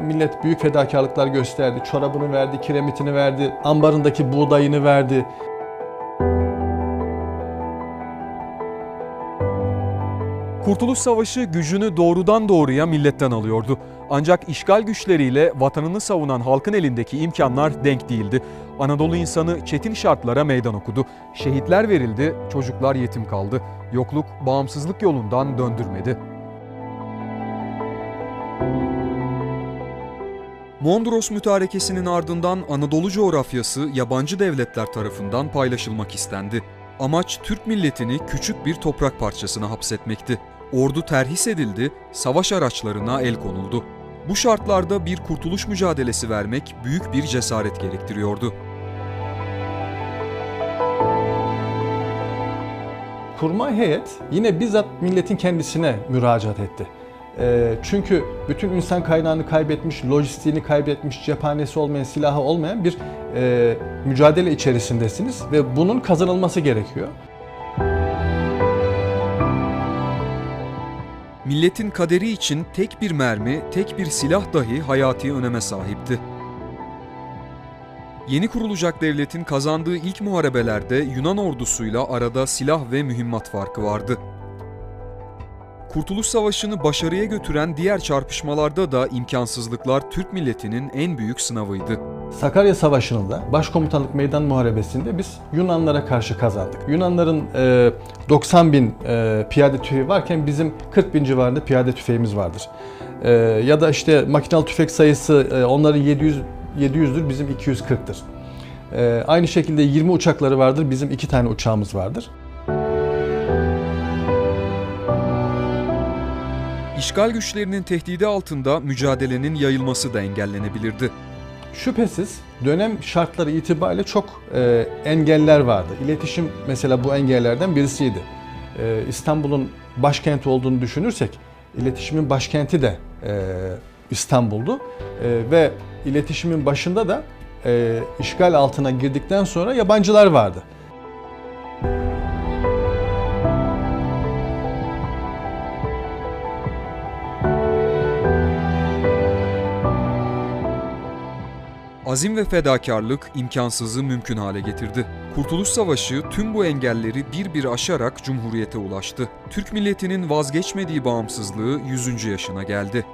millet büyük fedakarlıklar gösterdi. Çorabını verdi, kiremitini verdi, ambarındaki buğdayını verdi. Kurtuluş Savaşı gücünü doğrudan doğruya milletten alıyordu. Ancak işgal güçleriyle vatanını savunan halkın elindeki imkanlar denk değildi. Anadolu insanı çetin şartlara meydan okudu. Şehitler verildi, çocuklar yetim kaldı. Yokluk bağımsızlık yolundan döndürmedi. Mondros mütarekesinin ardından Anadolu coğrafyası yabancı devletler tarafından paylaşılmak istendi. Amaç Türk milletini küçük bir toprak parçasına hapsetmekti. Ordu terhis edildi, savaş araçlarına el konuldu. Bu şartlarda bir kurtuluş mücadelesi vermek büyük bir cesaret gerektiriyordu. Kurmay heyet yine bizzat milletin kendisine müracaat etti. Ee, çünkü bütün insan kaynağını kaybetmiş, lojistiğini kaybetmiş, cephanesi olmayan, silahı olmayan bir e, mücadele içerisindesiniz ve bunun kazanılması gerekiyor. Milletin kaderi için tek bir mermi, tek bir silah dahi hayati öneme sahipti. Yeni kurulacak devletin kazandığı ilk muharebelerde Yunan ordusuyla arada silah ve mühimmat farkı vardı. Kurtuluş Savaşı'nı başarıya götüren diğer çarpışmalarda da imkansızlıklar Türk milletinin en büyük sınavıydı. Sakarya Savaşı'nda Başkomutanlık Meydan Muharebesi'nde biz Yunanlara karşı kazandık. Yunanların e, 90 bin e, piyade tüfeği varken bizim 40 bin civarında piyade tüfeğimiz vardır. E, ya da işte makinalı tüfek sayısı e, onların 700 700'dür, bizim 240'tır. E, aynı şekilde 20 uçakları vardır, bizim 2 tane uçağımız vardır. İşgal güçlerinin tehdidi altında mücadelenin yayılması da engellenebilirdi. Şüphesiz dönem şartları itibariyle çok e, engeller vardı. İletişim mesela bu engellerden birisiydi. E, İstanbul'un başkenti olduğunu düşünürsek, iletişimin başkenti de e, İstanbul'du. E, ve iletişimin başında da e, işgal altına girdikten sonra yabancılar vardı. Azim ve fedakarlık imkansızı mümkün hale getirdi. Kurtuluş Savaşı tüm bu engelleri bir bir aşarak Cumhuriyete ulaştı. Türk milletinin vazgeçmediği bağımsızlığı 100. yaşına geldi.